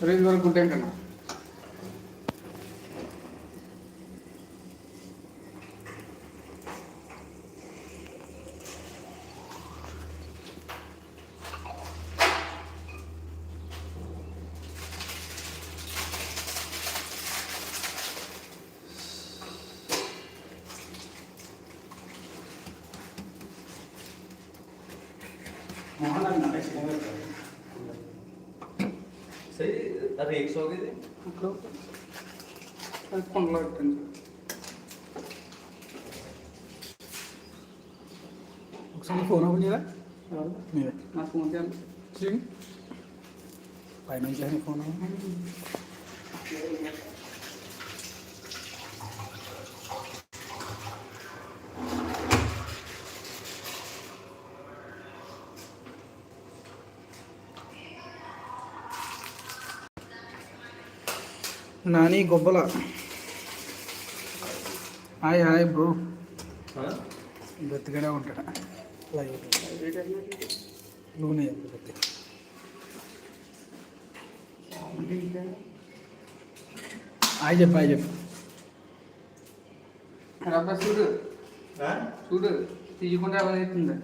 Range వరకు ఉంటాయి కన్నా కొండలో పెట్టండి ఒకసారి ఫోన్ ఎవరు? మీరే. నా ఫోన్ శ్రీ? పైనుంచి ఫోన్ నాని గొప్పల హాయ్ హాయ్ బ్రో. బతికడే ఉంటాడు? నూనె బతి హాయ్ చెప్పు హాయ్ చెప్పు. రబ్బా చూడు చూడు తీయకుండా అవ్వదవుతుంది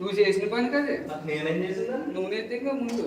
నువ్వు చేసిన పని కదా? నేనేం చేసిందా? నువ్వు నేర్తే ముందు.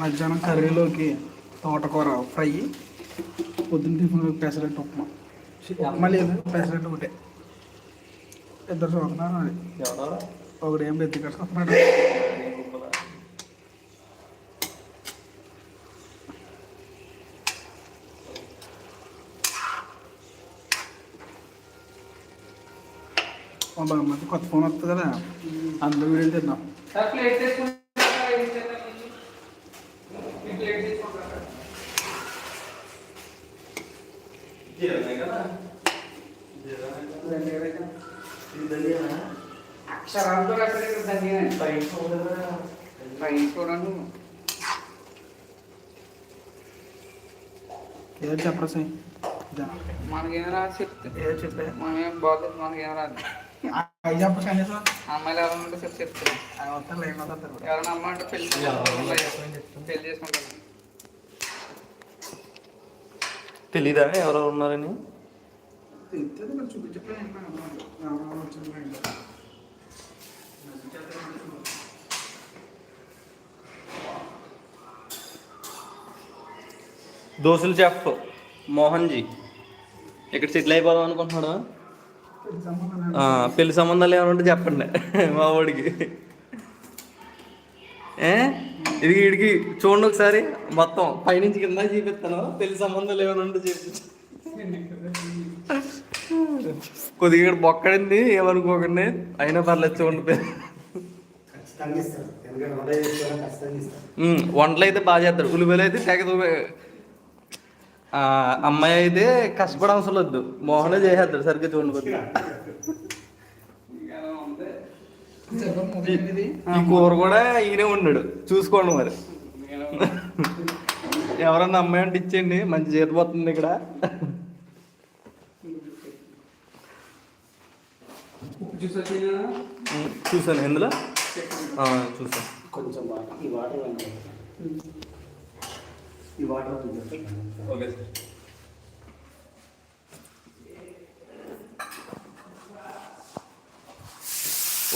మధ్యాహ్నం కర్రీలోకి తోటకూర ఫ్రై పొద్దున్న టిఫిన్లోకి పెసరట్టు ఉప్మా. ఉప్మా లేదు పెసరట్టు ఒకటే. ఇద్దరు చూస్తున్నారు అది ఎవరో ఒకడు ఏం బెత్తి కట్టుకుంటున్నాడు మా కొత్త ఫోన్ వస్తుంది కదా అందులో వీడియోలు తిన్నాం సార్ ప్లేట్ తీసుకుంటారా? ఏం చేద్దాం? ఈ ప్లేట్ తీసుకుంటారా? జీరమే కదా జీరమే కదా ధన్యవాదాలు. ఇది ధనియానా అక్షరాలతో చూడరా పైన చూడండి ఏదో చెప్పరా జనాలకి మనకేం రాదు చెప్తే ఏదో చెప్పే మనమేం బాగలేదు మనకేం రాదు అమ్మాయిలు ఎవరైనా ఉంటే చెప్తే చెప్తాను అవి వస్తారు లేని వస్తారు ఎవరైనా అమ్మాయి అంటే పెళ్ళి పెళ్ళి చేసుకుంటాను తెలీదా? ఎవరో ఉన్నారని? దోశలు చెఫ్ మోహన్ జీ ఇక్కడ సెటిల్ అయిపోదాం అనుకుంటున్నాడు? పెళ్ళి సంబంధాలు ఏమైనా ఉంటే చెప్పండి మా వాడికి. ఏ? ఇది వీడికి చూడండి ఒకసారి. మొత్తం పైనుంచి కింద చూపిస్తాను. పెళ్ళి సంబంధాలు ఏమైనా ఉంటే చూపించు. కొద్దిగా ఇక్కడ బొక్కడింది ఏమనుకోకండి. అయినా పర్లేదు చూడండి. వంటలు అయితే బాగా చేస్తాడు ఉలివలు అయితే తెగ అమ్మాయి అయితే కష్టపడ అవసరం వద్దు మోహనే చేసేస్తాడు సరిగ్గా చూడండి కొద్దిగా. ఈ కూర కూడా ఈయనే ఉన్నాడు చూసుకోండి మరి. ఎవరన్నా అమ్మాయి అంటే ఇచ్చేయండి. మంచి జీతం పోతుంది ఇక్కడ. చూసాను. ఎందులో? ఆ, చూసాను. కొంచెం ఈ వాటర్. ఈ ఓకే సార్.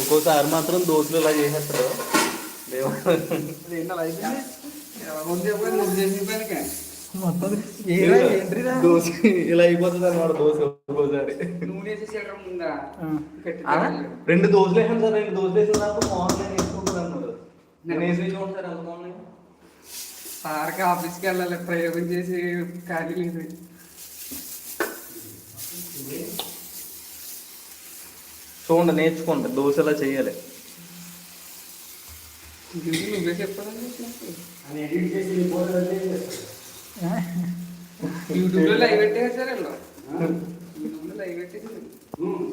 ఒక్కోసారి మాత్రం దోశలు ఇలా చేసేస్తారు. దోశ ఇలా అయిపోతుంది అనమాట దోశ ఒక్కోసారి. రెండు దోశలు వేసాను సార్ రెండు దోశలు వేసిన తర్వాత మోహన్ నేను వేసుకుంటాను అన్నారు నేను వేసి చూడండి సార్ ఎంత బాగున్నాయి? సార్కి ఆఫీస్కి వెళ్ళాలి ప్రయోగం చేసి ఖాళీ లేదు చూడండి నేర్చుకోండి దోశ ఎలా చేయాలి ఇది నువ్వే చెప్పాలని చెప్పినప్పుడు. అని ఎడిట్ చేసి నీ ఫోటో అన్నీ యూట్యూబ్లో లైవ్ పెట్టేసారు సార్ వీళ్ళు యూట్యూబ్లో లైవ్ పెట్టేసారు ఉమ్.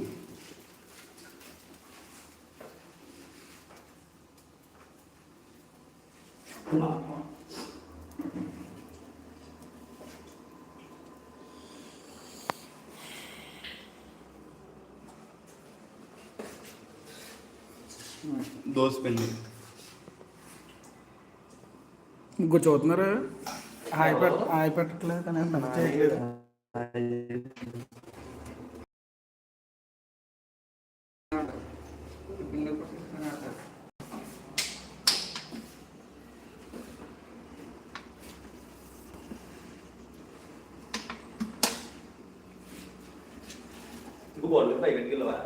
దోశ పిండి ముగ్గురు చూస్తున్నారు హాయ్ పెట్ట హాయ్ పెట్టట్లేదు కానీ పని చేయట్లేదు ఇంకో బాల్ పైకి వెళ్ళవా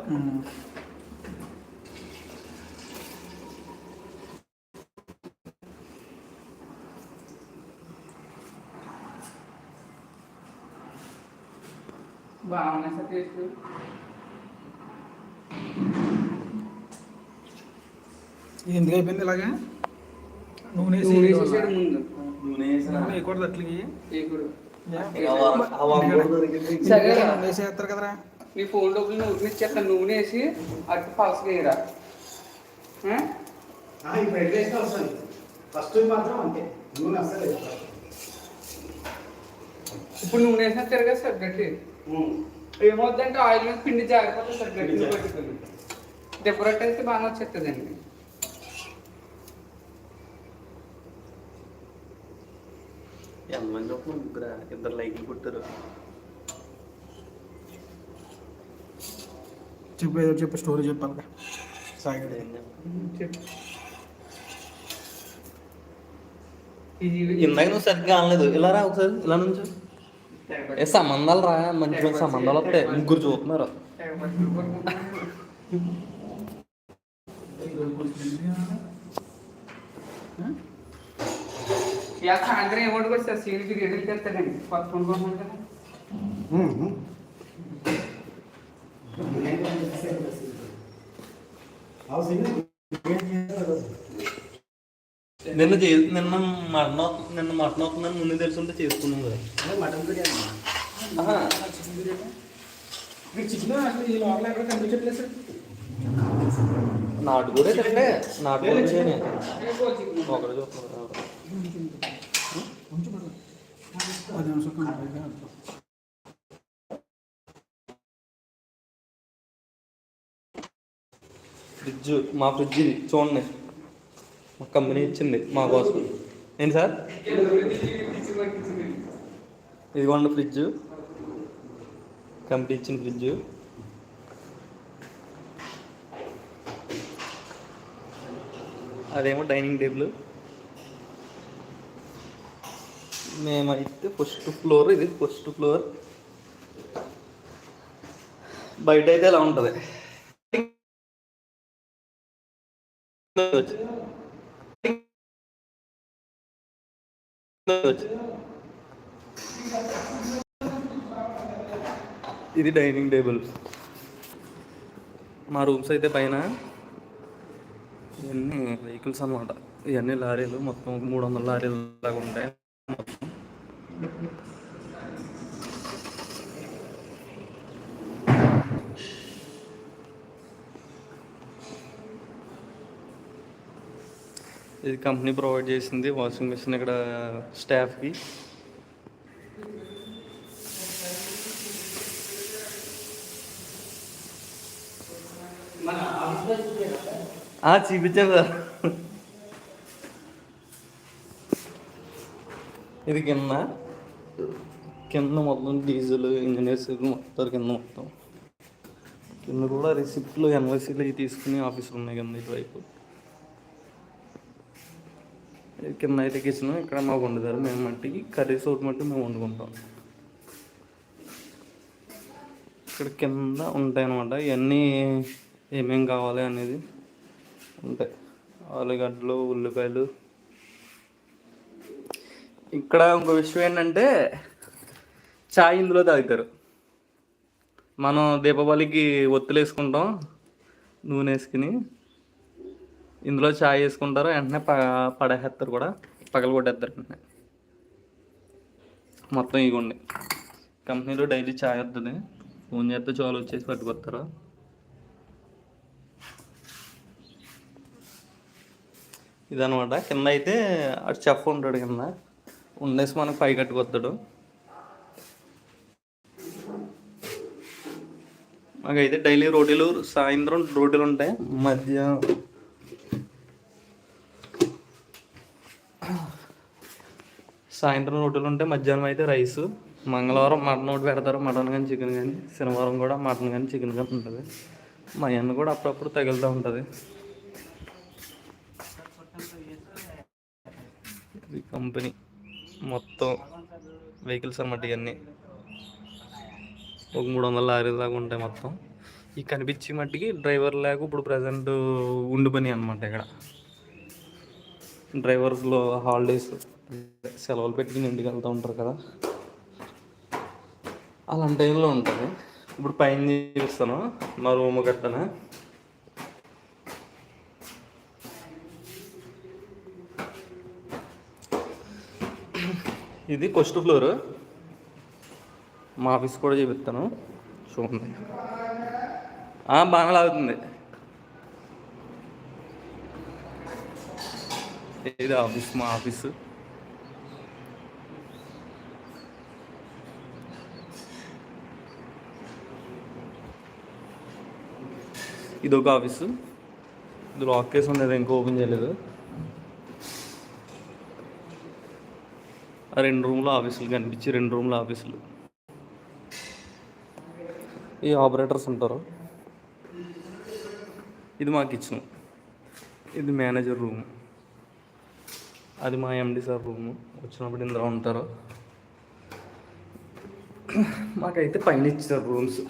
టేస్ట్ ఇది ఎందుకు అయిపోయింది ఇలాగా నూనె వేసి నూనె వేసేసాడు ముందు నూనె వేసిన నూనె వేయకూడదు అట్లకి వేసేస్తారు కదరా మీ ఫోన్ డబ్బులు నూనె ఇచ్చేస్తాను నూనె వేసి అటు వస్తుంది ఫస్ట్ మాత్రం అంతే నూనె వేసుకోవాలి. ఇప్పుడు నూనె వేసినా గట్టి. ఏమవుతుందంటే ఆయిల్ మీద పిండి జారిపోతుంది సార్ గట్టి పిండి పట్టుకుని డెకరేట్ అయితే బాగా వచ్చేస్తుందండి. ఎంతమంది చొప్పున ముగ్గురా? ఇద్దరు లైట్లు పుట్టారు. చెప్పు ఏదో చెప్పు స్టోరీ చెప్పాలి సాగర్ ఇందాక నువ్వు సరిగ్గా అనలేదు ఇలా రా ఒకసారి. ఇలా నుంచు. ఏ సంబంధాలు రా మంచి మంచి సంబంధాలు వస్తాయి. ముగ్గురు చూస్తున్నారు? యా సాయంత్రం ఏమోటి కూడా సార్ సీనికి రేట్లు తెస్తాడండి కొత్త ఫోన్ కోసం కదా ఉమ్, ఉమ్. నేను కూడా చేస్తే వస్తుంది. అవసరం లేదు. ఏం చేయాలో నిన్న చే నిన్న మటన్ అవుతుంది నిన్న మటన్ అవుతుందని ముందు తెలుసుంటే చేసుకున్నాం కదా. మటన్ బిర్యానీ ఆహా. మీకు చికెన్ అసలు ఈ లోపల ఎక్కడ కనిపించట్లేదు సార్. నాటుకోడే తింటే చూస్తున్నారు. పది నిమిషాలు కంప్లీట్గా ఫ్రిడ్జ్ మా ఫ్రిడ్జ్ ఇది. చూడండి. మా కంపెనీ ఇచ్చింది మా కోసం. ఏంటి సార్? ఇదిగోండి ఫ్రిడ్జ్. కంపెనీ ఇచ్చిన ఫ్రిడ్జ్. అదేమో డైనింగ్ టేబుల్. మేమైతే ఫస్ట్ ఫ్లోర్ ఇది ఫస్ట్ ఫ్లోర్. బయట అయితే ఎలా ఉంటుంది? ఇది డైనింగ్ టేబుల్. మా రూమ్స్ అయితే పైన ఇవన్నీ వెహికల్స్ అన్నమాట. ఇవన్నీ లారీలు మొత్తం మూడు వందల లారీలు లాగా ఉంటాయి. ఇది కంపెనీ ప్రొవైడ్ చేసింది వాషింగ్ మిషన్ ఇక్కడ స్టాఫ్కి. ఆ, చూపించాను సార్ ఇది కింద. కింద మొత్తం డీజిల్ ఇంజనీర్స్ మొత్తం కింద మొత్తం. కింద కూడా రిసిప్ట్లు ఎన్వైసీలు అవి తీసుకుని ఆఫీసులు ఉన్నాయి కింద ఇటువైపు. కింద అయితే కిచెన్ ఇక్కడ మాకు వండుతారు మేము మట్టికి కర్రీస్ ఒకటి మట్టి మేము వండుకుంటాం. ఇక్కడ కింద ఉంటాయి అన్నమాట ఇవన్నీ ఏమేమి కావాలి అనేది ఉంటాయి. ఆలుగడ్డలు ఉల్లిపాయలు. ఇక్కడ ఇంకో విషయం ఏంటంటే చాయ్ ఇందులో తాగుతారు. మనం దీపావళికి ఒత్తులు వేసుకుంటాం నూనె వేసుకుని. ఇందులో చాయ్ వేసుకుంటారు వెంటనే ప పడేస్తారు కూడా. పగలగొట్టేస్తారు వెంటనే. మొత్తం ఇవ్వండి కంపెనీలో డైలీ చాయ్ వస్తుంది ఫోన్ చేస్తే చాలు వచ్చేసి పట్టుకొస్తారు ఇదనమాట కింద అయితే అటు చెఫ్ ఉంటాడు కింద. ఉండేసి మనకు పై కట్టుకొస్తాడు మాకైతే డైలీ రోటీలు సాయంత్రం రోటీలు ఉంటాయి. మధ్య సాయంత్రం రోటీలు ఉంటే మధ్యాహ్నం అయితే రైస్. మంగళవారం మటన్ ఒకటి పెడతారు. మటన్ కానీ చికెన్ కానీ. శనివారం కూడా మటన్ కానీ చికెన్ కానీ ఉంటుంది. మా అన్న కూడా అప్పుడప్పుడు తగులుతూ ఉంటుంది. ఇది కంపెనీ. మొత్తం వెహికల్స్ అన్నమాట ఇవన్నీ. ఒక మూడు వందల లారీ దాకా ఉంటాయి మొత్తం. ఈ కనిపించే మట్టికి డ్రైవర్ లేక ఇప్పుడు ప్రజెంట్ ఉండి పని అనమాట ఇక్కడ. డ్రైవర్స్లో హాలిడేస్ సెలవులు పెట్టుకుని ఇంటికి వెళ్తూ ఉంటారు కదా. అలాంటి టైంలో ఉంటుంది. ఇప్పుడు పైన చూపిస్తాను మా రూమ్ కట్టన ఇది ఫస్ట్ ఫ్లోర్. మా ఆఫీస్ కూడా చూపిస్తాను. చూడండి. బాగా లాగుతుంది. ఇది ఆఫీస్ మా ఆఫీసు. ఇది ఒక ఆఫీసు. ఇది లాక్ కేసు ఉండేది ఇంకా ఓపెన్ చేయలేదు. ఆ రెండు రూమ్ల ఆఫీసులు కనిపించి రెండు రూమ్ల ఆఫీసులు. ఈ ఆపరేటర్స్ ఉంటారు. ఇది మా కిచెన్ ఇది మేనేజర్ రూమ్ అది మా ఎండి సార్ రూమ్ వచ్చినప్పుడు ఇందులో ఉంటారు. మాకైతే పైన ఇచ్చారు రూమ్స్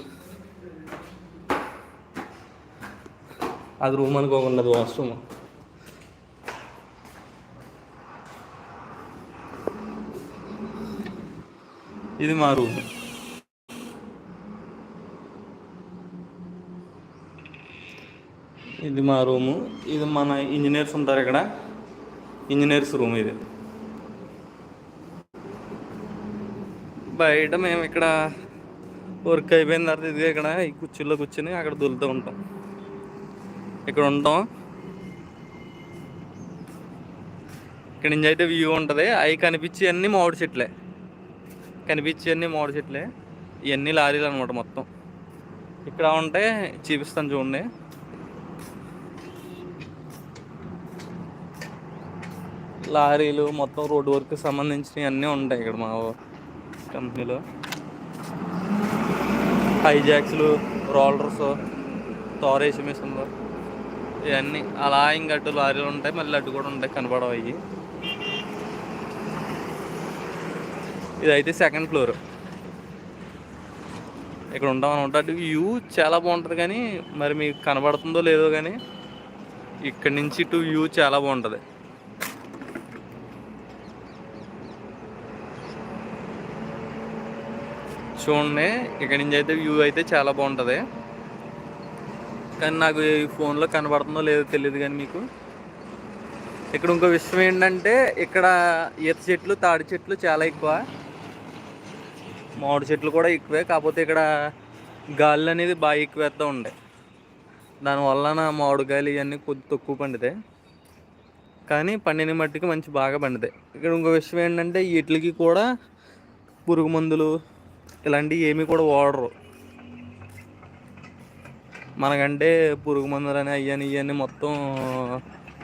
అది రూమ్ అనుకోకుండా వాష్రూమ్. ఇది మా రూమ్. ఇది మా రూము. ఇది మన ఇంజనీర్స్ ఉంటారు ఇక్కడ. ఇంజనీర్స్ రూమ్ ఇది. బయట మేము ఇక్కడ వర్క్ అయిపోయిన తర్వాత ఇది ఇక్కడ ఈ కుర్చీలో కూర్చొని అక్కడ దొలుతూ ఉంటాం. ఇక్కడ ఉంటాం. ఇక్కడ నుంచి అయితే వ్యూ ఉంటుంది. అవి కనిపించి అన్నీ మామిడి చెట్లే. కనిపించి అన్నీ మామిడి చెట్లే. ఇవన్నీ లారీలు అనమాట మొత్తం. ఇక్కడ ఉంటే చూపిస్తాను చూడండి. లారీలు మొత్తం రోడ్ వర్క్ సంబంధించినవి అన్నీ ఉంటాయి ఇక్కడ మా కంపెనీలో. హైజాక్స్లు రోలర్స్ తోరేసి మిషన్లు. ఇవన్నీ అలా ఇంకా అటు లారీలు ఉంటాయి మళ్ళీ అటు కూడా ఉంటాయి కనపడవు అవి ఇదైతే సెకండ్ ఫ్లోర్ ఇక్కడ ఉంటాం అనమాట. అటు వ్యూ చాలా బాగుంటుంది కానీ మరి మీకు కనబడుతుందో లేదో కానీ ఇక్కడ నుంచి ఇటు వ్యూ చాలా బాగుంటుంది. చూడండి ఇక్కడ నుంచి అయితే వ్యూ అయితే చాలా బాగుంటుంది. కానీ నాకు ఈ ఫోన్లో కనబడుతుందో లేదో తెలియదు కానీ మీకు. ఇక్కడ ఇంకో విషయం ఏంటంటే ఇక్కడ ఈత చెట్లు తాడి చెట్లు చాలా ఎక్కువ. మామిడి చెట్లు కూడా ఎక్కువే కాకపోతే ఇక్కడ గాలి అనేది బాగా ఎక్కువేస్తూ ఉండే. దానివల్ల నా గాలి ఇవన్నీ కొద్ది తక్కువ పండుతాయి కానీ పండిన మట్టికి మంచి బాగా పండుతాయి ఇక్కడ ఇంకో విషయం ఏంటంటే వీటికి కూడా పురుగు మందులు ఇలాంటివి ఏమీ కూడా వాడరు. మనకంటే పురుగు మందులు అని అయ్యని ఇవన్నీ మొత్తం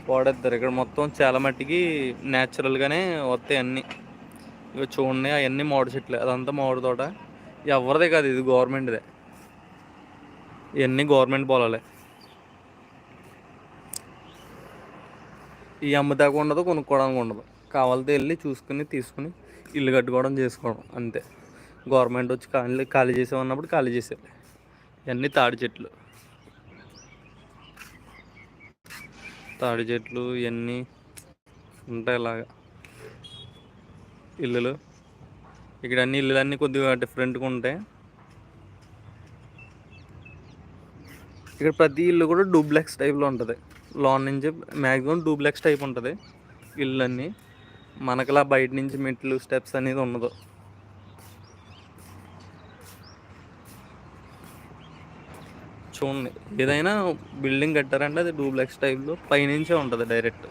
వాడేస్తారు. ఇక్కడ మొత్తం చాలా మట్టికి న్యాచురల్గానే వస్తాయి అన్నీ. ఇవి చూడండి అవన్నీ మామిడి చెట్లు. అదంతా మామిడి తోట. ఎవరిదే కాదు ఇది గవర్నమెంట్దే. ఇవన్నీ గవర్నమెంట్ పొలాలే. ఈ అమ్ముతాకు ఉండదు కొనుక్కోవడానికి ఉండదు. కావాలితే వెళ్ళి చూసుకుని తీసుకుని ఇల్లు కట్టుకోవడం చేసుకోవడం అంతే. గవర్నమెంట్ వచ్చి ఖాళీ ఖాళీ చేసేవన్నప్పుడు ఖాళీ చేసేది ఇవన్నీ తాడి చెట్లు. తాడి చెట్లు ఇవన్నీ ఉంటాయి ఇలాగా. ఇల్లులు. ఇక్కడ అన్ని ఇల్లులన్నీ కొద్దిగా డిఫరెంట్గా ఉంటాయి. ఇక్కడ ప్రతి ఇల్లు కూడా డూప్లెక్స్ టైప్లో ఉంటుంది. లోన్ నుంచి మ్యాక్సిమం డూప్లెక్స్ టైప్ ఉంటుంది. ఇల్లు అన్నీ మనకలా బయట నుంచి మెట్లు స్టెప్స్ అనేది ఉండదు. చూడండి ఏదైనా బిల్డింగ్ కట్టారంటే అది డూప్లెక్స్ టైప్లో పైనుంచే ఉంటుంది డైరెక్ట్.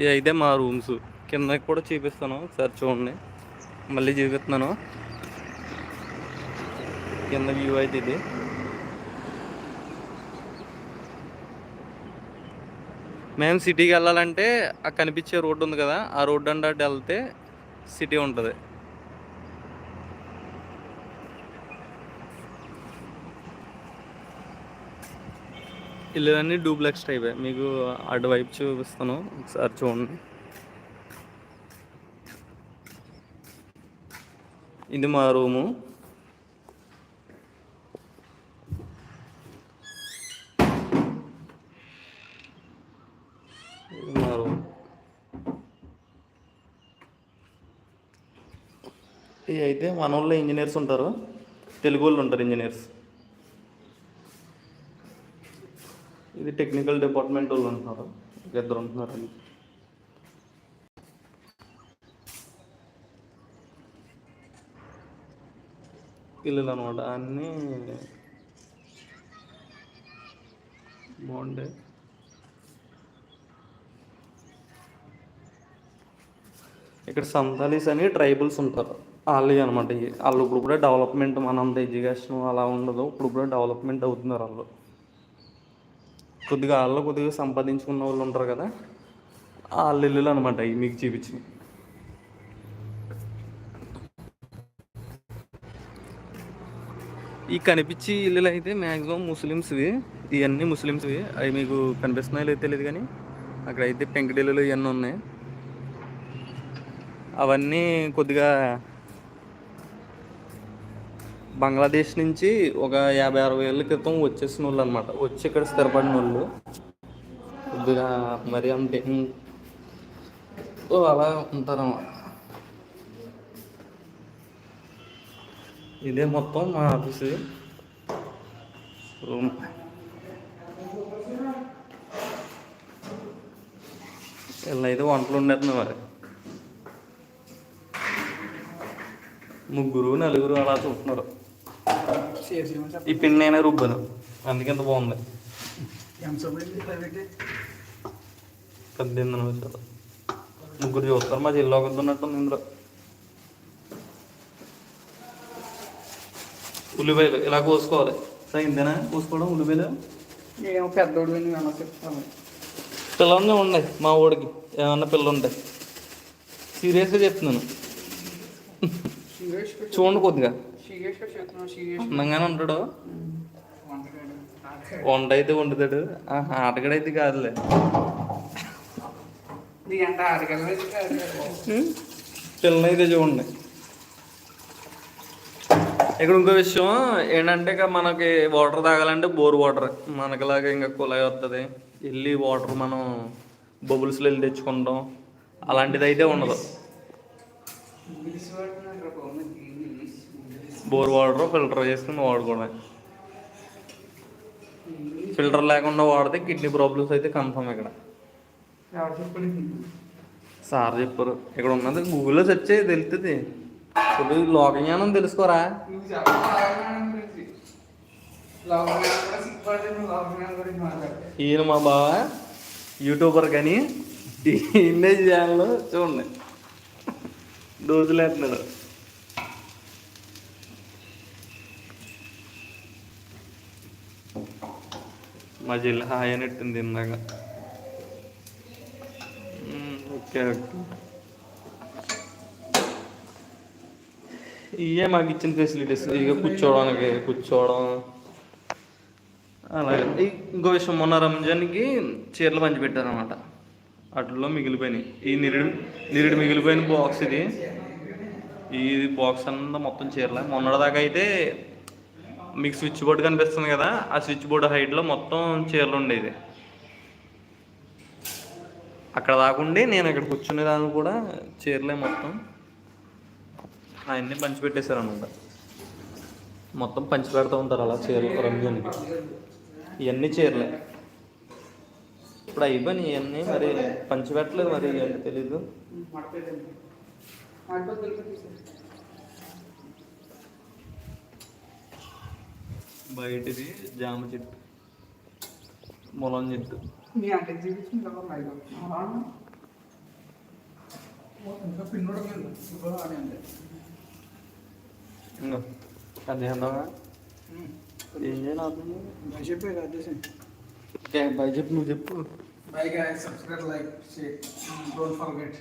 ఇది అయితే మా రూమ్స్. కిందకి కూడా చూపిస్తాను ఒకసారి చూడండి. మళ్ళీ చూపిస్తున్నాను. కింద వ్యూ అయితే ఇది. మేము సిటీకి వెళ్ళాలంటే ఆ కనిపించే రోడ్డు ఉంది కదా ఆ రోడ్డు అంటే అటు వెళ్తే సిటీ ఉంటుంది. ఇల్లులన్నీ డూప్లెక్స్ టైపే మీకు అటువైపు చూపిస్తాను ఒకసారి చూడండి. ఇది మా రూము. ఇది ఇవి అయితే మన ఊళ్ళో ఇంజనీర్స్ ఉంటారు. తెలుగు వాళ్ళు ఉంటారు ఇంజనీర్స్ ఇది టెక్నికల్ డిపార్ట్మెంట్ వాళ్ళు ఉంటున్నారు ఇద్దరు ఉంటున్నారు అని పిల్లలు అనమాట అన్నీ బాగుండే ఇక్కడ సంతాలీస్ అని ట్రైబల్స్ ఉంటారు. వాళ్ళు అనమాట వాళ్ళు ఇప్పుడు కూడా డెవలప్మెంట్ మనంత ఎడ్యుకేషన్ అలా ఉండదు. ఇప్పుడు కూడా డెవలప్మెంట్ అవుతున్నారు వాళ్ళు. కొద్దిగా వాళ్ళు కొద్దిగా సంపాదించుకున్న వాళ్ళు ఉంటారు కదా వాళ్ళ ఇల్లులు అనమాట ఇవి మీకు చూపించి ఈ కనిపించి ఇల్లులు అయితే మ్యాక్సిమం ముస్లిమ్స్వి. ఇవన్నీ ముస్లిమ్స్వి. అవి మీకు కనిపిస్తున్నాయో లేదో తెలియదు కానీ అక్కడైతే పెంకటిల్లులు ఇవన్నీ ఉన్నాయి. అవన్నీ కొద్దిగా బంగ్లాదేశ్ నుంచి ఒక యాభై అరవై ఏళ్ళ క్రితం వచ్చేసిన వాళ్ళు అనమాట వచ్చి ఇక్కడ స్థిరపడిన వాళ్ళు. కొద్దిగా మరి అంటే అలా ఉంటారన్నమాట. ఇదే మొత్తం మా ఆఫీస్. రూమ్ ఇలా అయితే వంటలు ఉండేస్తుంది మరి. ముగ్గురు నలుగురు అలా చూస్తున్నారు. ఈ పిన్ నేనే రుబ్బాను. అందుకే ఇంత బాగుంది. పద్దెనిమిది నిమిషాలు. ముగ్గురు చూస్తారు మా జిల్లా ఉన్నట్టుంది ఇందులో. ఉల్లిపాయలు ఇలా కోసుకోవాలి. సరే ఇంతేనా కోసుకోవడం ఉల్లిపాయలు? ఏమో పెద్దోడు అని అలా చెప్తాను. పిల్లల్ని ఉన్నాయి మా ఊడికి. ఏమన్నా పిల్లలు ఉంటాయి సీరియస్గా చెప్తున్నాను. చూడండి కొద్దిగా అందంగానే ఉంటాడు? వంట అయితే వండుతాడు. ఆటగాడైతే కాదులే. అయితే చూడండి. ఇక్కడ ఇంకో విషయం ఏంటంటే ఇక మనకి వాటర్ తాగాలంటే బోర్ వాటర్. మనకిలాగా ఇంకా కుళాయి వస్తుంది వెళ్ళి వాటర్ మనం బబుల్స్లో వెళ్ళి తెచ్చుకుంటాం. అలాంటిది అయితే ఉండదు బోర్ వాటర్ ఫిల్టర్ చేసుకుని వాడుకోవడం ఫిల్టర్ లేకుండా వాడితే కిడ్నీ ప్రాబ్లమ్స్ అయితే కన్ఫర్మ్ ఇక్కడ. సార్ చెప్పారు. ఇక్కడ ఉన్నది గూగుల్లో సెర్చ్ చేయి తెలుస్తుంది కొద్దిగా లోక జ్ఞానం తెలుసుకోరా? ఈయన మా బావ యూట్యూబర్ కానీ ఇమేజ్ ఛానల్ చూడండి. దోచులేస్తున్నాడు మా చెల్లి హాయ్ అని ఇందాక. Okay okay. ఇవే మాకు ఇచ్చిన ఫెసిలిటీస్ ఇక కూర్చోవడానికి కూర్చోవడం. అలాగే. ఇంకో విషయం మొన్న రంజాన్కి చీరలు పంచిపెట్టారనమాట వాటిల్లో మిగిలిపోయినాయి. ఈ నిరుడు నిరుడు మిగిలిపోయిన బాక్స్ ఇది. ఈ బాక్స్ అంతా మొత్తం చీరలే. మొన్నటిదాకా అయితే మీకు స్విచ్ బోర్డు కనిపిస్తుంది కదా ఆ స్విచ్ బోర్డు హైట్లో మొత్తం చీరలు ఉండేది. అక్కడ దాకుండి నేను ఇక్కడ కూర్చునే దాని కూడా చీరలే మొత్తం అవన్నీ పంచిపెట్టేశారు అనమాట మొత్తం పంచి పెడుతూ ఉంటారు అలా చీరలు రంజాన్కి ఇవన్నీ చీరలే. ఇప్పుడు అయిపోయి ఇవన్నీ మరి పంచి పెట్టలేదు మరి ఇవన్నీ తెలీదు. బయటిది జామ చెట్టు. మొలం చెట్టు. మీ అంటే చూపించింది కదా లైవ్ ఇంకా పిన్నోడు ఇంకా అని అంతే ఇంకా అది అన్నావా? ఏం చేయాలి బాయ్ చెప్పే అదేసి బై చెప్పు నువ్వు చెప్పు. Bye guys subscribe like share don't forget